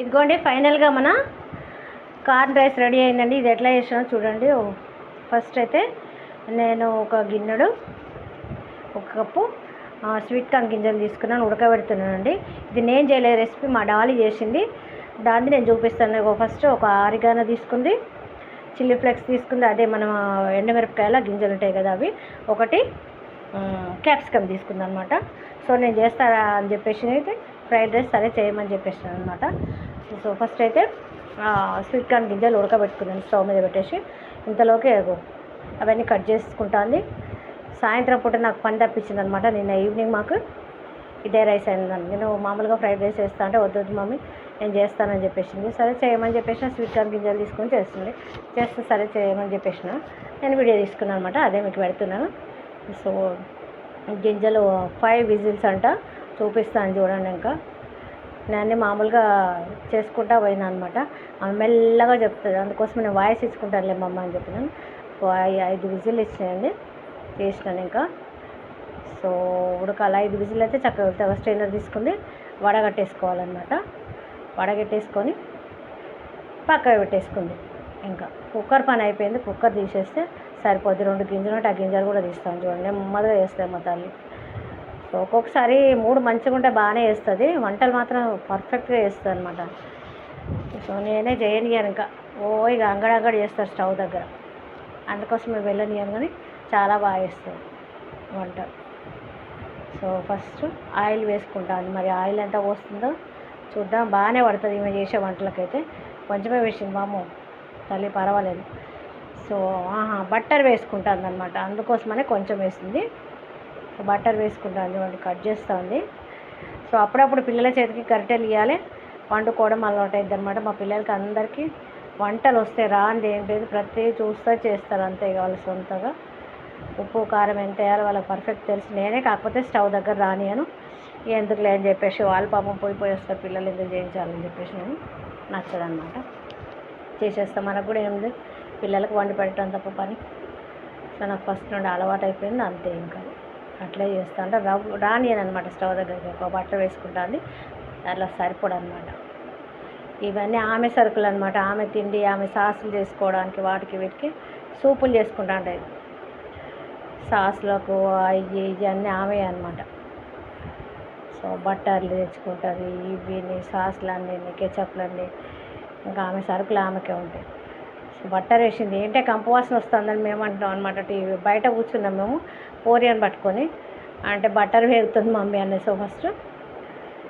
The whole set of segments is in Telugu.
ఇదిగోండి ఫైనల్గా మన కార్న్ రైస్ రెడీ అయిందండి. ఇది ఎట్లా చేసినా చూడండి. ఫస్ట్ అయితే నేను ఒక గిన్నెడు ఒక కప్పు స్వీట్ కార్న్ గింజలు తీసుకున్నాను ఉడకబెడుతున్నానండి. ఇది నేను చేయలేదు రెసిపీ మా డాలీ చేసింది. దాన్ని నేను చూపిస్తాను. ఫస్ట్ ఒక ఆరిగాన తీసుకుంది. చిల్లీ ఫ్లెక్స్ తీసుకుంది. అదే మనం ఎండమిరపకాయల ఎండుమిరపకాయల గింజలు ఉంటాయి కదా అవి. ఒకటి క్యాప్సికమ్ తీసుకుంది అనమాట సో నేను చేస్తారా అని చెప్పేసి అయితే ఫ్రైడ్ రైస్ సరే చేయమని చెప్పేసాను అనమాట సో ఫస్ట్ అయితే స్వీట్ కార్న్ గింజలు ఉడకబెట్టుకున్నాను స్టవ్ మీద పెట్టేసి. ఇంతలోకి అవన్నీ కట్ చేసుకుంటాంది సాయంత్రం పూట నాకు పని తప్పించింది అనమాట నిన్న ఈవినింగ్ మాకు ఇదే రైస్ అయిందని నేను మామూలుగా ఫ్రైడ్ రైస్ చేస్తా అంటే వద్దు వద్దు మమ్మీ నేను చేస్తానని చెప్పేసింది. సరే చేయమని చెప్పేసిన స్వీట్ కార్న్ గింజలు తీసుకొని చేస్తుంది. చేస్తే సరే చేయమని చెప్పేసిన. నేను వీడియో తీసుకున్నాను అనమాట అదే మీకు పెడుతున్నాను. సో గింజలు ఫైవ్ విజిల్స్ అంట. చూపిస్తాను చూడండి ఇంకా. నేను మామూలుగా చేసుకుంటా పోయినా అనమాట ఆమె మెల్లగా చెప్తుంది. అందుకోసం నేను వాయిస్ ఇచ్చుకుంటానులే మమ్మ అని చెప్పినాను ఐదు విజిల్ ఇచ్చినాయండి చేసినాను ఇంకా. సో ఉడకాల ఐదు విజిల్ అయితే చక్కగా స్ట్రైనర్ తీసుకుంది. వడగట్టేసుకోవాలన్నమాట. వడగట్టేసుకొని పక్కకు పెట్టేసుకుంది ఇంకా. కుక్కర్ పని అయిపోయింది. కుక్కర్ తీసేస్తే సరిపోద్ది. రెండు గింజలు ఉంటే ఆ గింజలు కూడా తీస్తాను చూడండి. నెమ్మదిగా చేస్తాను మా తల్లి. సో ఒక్కొక్కసారి మూడు మంచిగా ఉంటే బాగానే వేస్తుంది. వంటలు మాత్రం పర్ఫెక్ట్గా వేస్తుంది అనమాట సో నేనే చేయనియాను ఇంకా. ఓ ఇక అంగడంగడి చేస్తారు స్టవ్ దగ్గర. అందుకోసం మేము వెళ్ళనియాను కానీ చాలా బాగా వేస్తుంది వంట. సో ఫస్ట్ ఆయిల్ వేసుకుంటాను మరి ఆయిల్ ఎంత పోస్తుందో చూద్దాం. బాగానే పడుతుంది ఈమె చేసే వంటలకైతే. కొంచెమే వేసింది మాము తల్లి పర్వాలేదు. సో ఆహా బట్టర్ వేసుకుంటుంది అనమాట అందుకోసమనే కొంచెం వేసింది. బట్టర్ వేసుకుంటాను చూడండి కట్ చేస్తుంది సో అప్పుడప్పుడు పిల్లల చేతికి గరిటెలు ఇవ్వాలి వండుకోవడం అలవాటు అయింది అనమాట మా పిల్లలకి అందరికీ. వంటలు వస్తే రాంది ఏం లేదు ప్రతి చూస్తా చేస్తారు అంతే ఇక వాళ్ళు సొంతగా. ఉప్పు కారం ఎంత వేయాలో వాళ్ళకి పర్ఫెక్ట్ తెలుసు. నేనే కాకపోతే స్టవ్ దగ్గర రానియను. ఎందుకులే అని చెప్పేసి వాళ్ళు పాపం పోయి పోయి వస్తారు. పిల్లలు ఎందుకు చేయించాలని చెప్పేసి నేను నచ్చదనమాట చేసేస్తాం మనకు కూడా ఏముంది పిల్లలకు వండి పెట్టడం తప్ప పని. సో నాకు ఫస్ట్ నుండి అలవాటు అయిపోయింది అంతే ఇంకా. అట్లా చేస్తా అంటే రవ్వ రానియను అనమాట స్టవ్ దగ్గరికి ఒక బట్ట వేసుకుంటుంది. అట్లా సరిపడు అనమాట ఇవన్నీ ఆమె సరుకులు అనమాట ఆమె తిండి ఆమె సాసులు చేసుకోవడానికి వాటికి వీటికి సూపులు చేసుకుంటా ఉంటాయి సాసులకు అవి ఇవి అన్నీ ఆమె అనమాట సో బట్టర్లు తెచ్చుకుంటుంది ఇవి సాసులు అన్నీ కెచప్లన్నీ. ఇంకా ఆమె సరుకులు ఆమెకే ఉంటాయి. సో బట్టర్ వేసింది ఏంటంటే కంపు వాసన వస్తుందని మేము అంటున్నాం అనమాట టీవీ. బయట కూర్చున్నాం మేము. పోరియన్ పట్టుకొని అంటే బటర్ వేగుతుంది మమ్మీ అనేసి ఫస్ట్.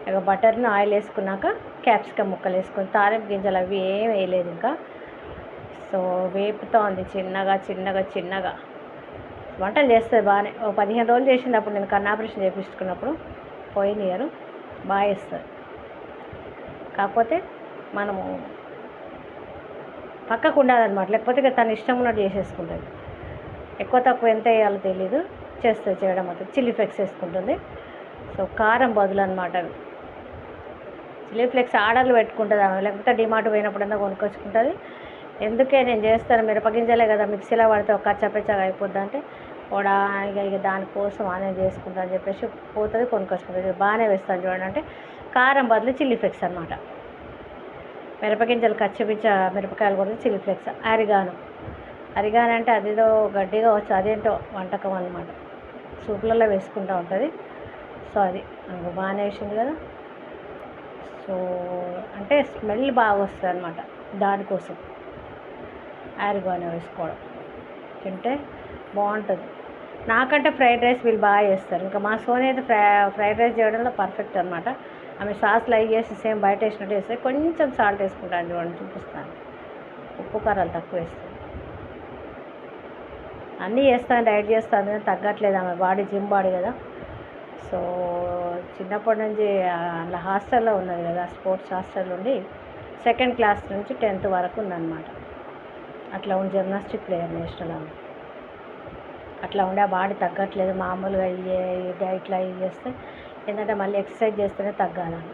ఇక బటర్ని ఆయిల్ వేసుకున్నాక క్యాప్సికమ్ ముక్కలు వేసుకొని తాలింపు గింజలు అవి ఏం వేయలేదు ఇంకా. సో వేపుతోంది చిన్నగా చిన్నగా చిన్నగా. వంటలు చేస్తుంది బాగానే ఓ పదిహేను రోజులు చేసినప్పుడు నేను కన్నాపరేషన్ చేపించుకున్నప్పుడు చేయించుకున్నప్పుడు పోయిన ఇయర్ బాగా వేస్తుంది కాకపోతే మనము పక్కకు ఉండాలన్నమాట లేకపోతే ఇక తన ఇష్టం ఉన్నట్టు చేసేసుకుంటుంది. ఎక్కువ తక్కువ ఎంత వేయాలో తెలీదు. చేస్తుంది చేయడం మాత్రం చిల్లీ ఫ్లెక్స్ వేసుకుంటుంది. సో కారం బదులు అనమాట అవి. చిల్లీ ఫ్లెక్స్ ఆర్డర్లు పెట్టుకుంటుంది? ఆమె లేకపోతే డిమార్ట్ పోయినప్పుడన్నా కొనుక్కొచ్చుకుంటుంది. ఎందుకే నేను చేస్తాను? మిరపగింజలే కదా మిక్సీలో పడితే ఒక కచ్చపెచ్చగా అయిపోద్ది అంటే కూడా ఇక ఇక దానికోసం నేను చేసుకుంటా అని చెప్పేసి పోతుంది కొనుక్కొచ్చుకుంటుంది. బాగానే వేస్తాను చూడండి అంటే కారం బదులు చిల్లీ ఫ్లెక్స్ అనమాట మిరపగింజలు కచ్చపిచ్చ మిరపకాయలు కూడా చిల్లీ ఫ్లెక్స్. అరిగాను. అరిగానంటే అదేదో గడ్డిగా వచ్చు అదేంటో వంటకం అనమాట సూపులలో వేసుకుంటూ ఉంటుంది. సో అది నాకు బాగానే వేసింది కదా. సో అంటే స్మెల్ బాగా వస్తుంది అనమాట దానికోసం. ఆరిగానే వేసుకోవడం. తింటే బాగుంటుంది. నాకంటే ఫ్రైడ్ రైస్ వీళ్ళు బాగా చేస్తారు. ఇంకా మా సోని అయితే ఫ్రై ఫ్రైడ్ రైస్ చేయడంలో పర్ఫెక్ట్ అనమాట ఆమె సాస్లు అవి చేసి సేమ్ బయట వేసినట్టు వేస్తే కొంచెం సాల్ట్ వేసుకుంటాను చూడండి చూపిస్తాను. ఉప్పు కారాలు తక్కువ వేస్తాను. అన్నీ చేస్తాను డైట్ చేస్తాను కానీ తగ్గట్లేదు. ఆమె బాడీ జిమ్ బాడీ కదా. సో చిన్నప్పటి నుంచి అలా హాస్టల్లో ఉన్నది కదా స్పోర్ట్స్ హాస్టల్ ఉండి సెకండ్ క్లాస్ నుంచి టెన్త్ వరకు ఉందన్నమాట. అట్లా ఉండి జిమ్నాస్టిక్ ప్లేయర్ నేషనల్ ఆమె. అట్లా ఉండే ఆ బాడీ తగ్గట్లేదు. మామూలుగా ఇయ్యే డైట్లో ఇవి చేస్తే ఏంటంటే మళ్ళీ ఎక్సర్సైజ్ చేస్తేనే తగ్గాలని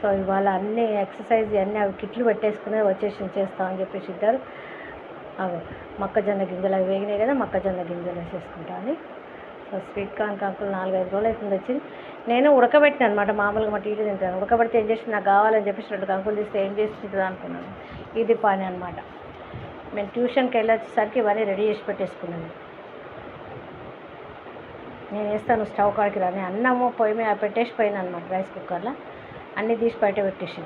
సో ఇవాళ అన్ని ఎక్సర్సైజ్ అన్నీ అవి కిట్లు పెట్టేసుకుని వచ్చేసి చేస్తామని చెప్పేసి ఇద్దరు. అవి. మొక్కజొన్న గింజలు అవి వేగినాయి కదా మొక్కజొన్న గింజలు వేసేసుకుంటాను సో స్వీట్ కార్న్ కాకులు నాలుగైదు రోజులు అవుతుంది వచ్చింది. నేను ఉడకబెట్టిన అనమాట మామూలుగా మా టీచర్ తింటాను ఉడకబెడితే ఏం చేసి నాకు కావాలని చెప్పేసి రెండు కంకులు తీస్తే ఏం చేస్తుంటుంది అనుకున్నాను. ఇది పని అనమాట మేము ట్యూషన్కి వెళ్ళొచ్చేసరికి ఇవన్నీ రెడీ చేసి పెట్టేసుకున్నాను. నేను వేస్తాను స్టవ్ కాడికి రాని అన్నము పొయ్యి మీద పెట్టేసి పోయిన అనమాట రైస్ కుక్కర్లో. అన్నీ తీసి బయట పెట్టేసి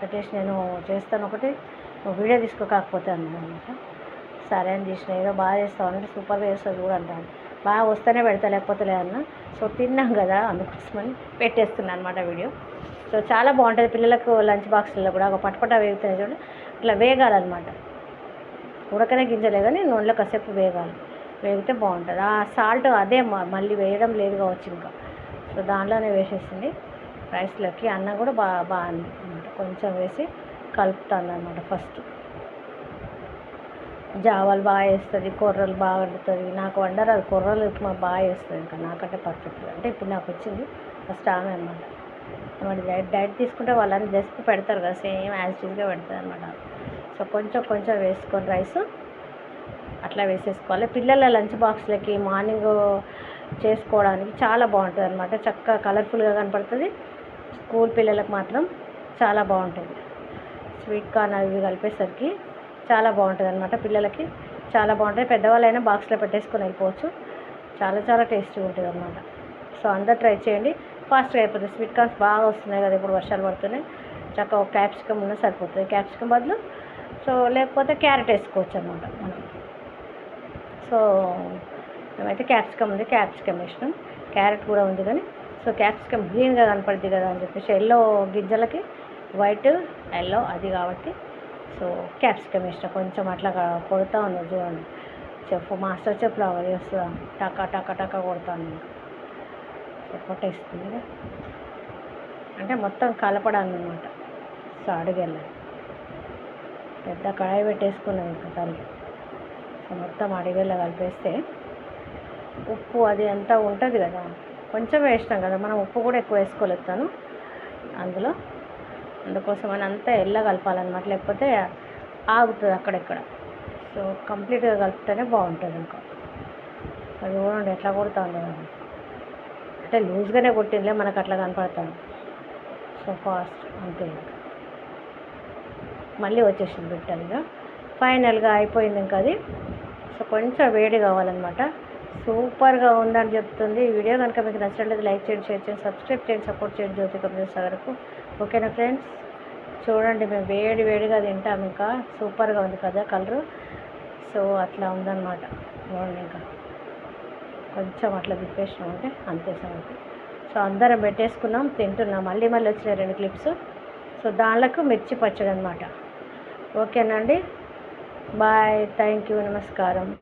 పెట్టేసి నేను చేస్తాను ఒకటి. వీడియో తీసుకోకపోతే అన్నమాట. అనమాట సరే అని తీసిన ఏదో బాగా చేస్తావు అంటే సూపర్గా చేస్తావు చూడు అంటాను బాగా వస్తేనే పెడతా లేకపోతే లేదన్నా సో తిన్నాం కదా అందుకోసమని పెట్టేస్తున్నాను అనమాట వీడియో. సో చాలా బాగుంటుంది. పిల్లలకు లంచ్ బాక్స్లో కూడా ఒక పటపట వేగుతాయి చూడండి ఇట్లా వేగాలన్నమాట. ఉడకనే గింజలే కానీ నూనెలో కాసేపు వేగాలి. వేగితే బాగుంటుంది. ఆ సాల్ట్ అదే మ- మళ్ళీ వేయడం లేదు కావచ్చు ఇంకా. సో దాంట్లోనే వేసేసింది. రైస్లోకి అన్నం కూడా బాగా బాగా అనమాట కొంచెం వేసి కలుపుతాను అనమాట ఫస్ట్. జావాలు బాగా వేస్తుంది కొర్రలు బాగా వండుతుంది. నాకు వండరాదు కొర్రలు ఉప్మా బాగా వేస్తుంది ఇంకా నాకంటే పర్ఫెక్ట్ అంటే ఇప్పుడు నాకు వచ్చింది ఫస్ట్ ఆమె అనమాట మరి డైట్ డైట్ తీసుకుంటే వాళ్ళని జస్ట్ పెడతారు కదా సేమ్ యాజ్ యూజ్గా పెడతారు అనమాట సో కొంచెం కొంచెం వేసుకొని రైస్ అట్లా వేసేసుకోవాలి. పిల్లల లంచ్ బాక్స్లకి మార్నింగ్ చేసుకోవడానికి చాలా బాగుంటుంది అనమాట చక్కగా కలర్ఫుల్గా కనపడుతుంది. స్కూల్ పిల్లలకు మాత్రం చాలా బాగుంటుంది. స్వీట్ కార్న్ అవి కలిపేసరికి చాలా బాగుంటుంది అనమాట పిల్లలకి. చాలా బాగుంటుంది పెద్దవాళ్ళైనా బాక్స్లో పెట్టేసుకొని వెళ్ళిపోవచ్చు. చాలా చాలా టేస్టీగా ఉంటుంది అనమాట సో అందరు ట్రై చేయండి. ఫాస్ట్గా అయిపోతుంది. స్వీట్ కార్న్స్ బాగా వస్తున్నాయి కదా ఇప్పుడు వర్షాలు పడుతున్నాయి. చక్కగా ఒక క్యాప్సికమ్ ఉన్న సరిపోతుంది. క్యాప్సికమ్ బదులు సో లేకపోతే క్యారెట్ వేసుకోవచ్చు అనమాట మనం. సో మేమైతే క్యాప్సికమ్ ఉంది. క్యాప్సికమ్ వేసినాం. క్యారెట్ కూడా ఉంది కానీ సో క్యాప్సికమ్ గ్రీన్గా కనపడుద్ది కదా అని చెప్పేసి ఎల్లో గింజలకి వైట్ ఎల్లో అది కాబట్టి సో క్యాప్సికమ్ వేసిన కొంచెం అట్లా కొడతా ఉన్నాను చూడండి. చెప్పు మాస్టర్ చెఫ్ అవర్ చేస్తా. టకా టకా టకా కొడతాను ఇంకా కొట్టేస్తుంది కదా అంటే మొత్తం కలపడానికి అనమాట సో అడిగెళ్ళాలి పెద్ద కడాయి పెట్టేసుకున్నాను ఇంకా తల్లి. సో మొత్తం అడిగేలా కలిపేస్తే ఉప్పు అది అంతా ఉంటుంది కదా. కొంచెం వేసినాం కదా మనం ఉప్పు కూడా ఎక్కువ వేసుకోలేస్తాను అందులో అందుకోసం అని అంతా ఎల్ల కలపాలన్నమాట. లేకపోతే ఆగుతుంది అక్కడెక్కడ. సో కంప్లీట్గా కలిపితేనే బాగుంటుంది ఇంకా. అది చూడండి ఎట్లా కొడతా ఉండదు అంటే లూజ్గానే కొట్టిందిలే మనకు అట్లా కనపడతాను సో ఫాస్ట్ అంతే మళ్ళీ వచ్చేసింది బిట్టలుగా ఫైనల్గా అయిపోయింది ఇంకా అది. సో కొంచెం వేడి కావాలన్నమాట. సూపర్గా ఉందని చెప్తుంది ఈ వీడియో. కనుక మీకు నచ్చినట్లయితే లైక్ చేయండి షేర్ చేయండి సబ్స్క్రైబ్ చేయండి సపోర్ట్ చేయండి జ్యోతి కంపెనీ సాగర్కు. ఓకేనా ఫ్రెండ్స్? చూడండి మేము వేడి వేడిగా తింటాం ఇంకా. సూపర్గా ఉంది కదా కలరు. సో అట్లా ఉందన్నమాట. చూడండి ఇంకా. కొంచెం అట్లా తిప్పేసినాం అంటే అంతే సంగతి. సో అందరం పెట్టేసుకున్నాం తింటున్నాం. మళ్ళీ మళ్ళీ వచ్చిన రెండు క్లిప్స్ సో దానిలకు మిర్చి పచ్చడి అనమాట ఓకేనండి? బాయ్. Thank you. నమస్కారం.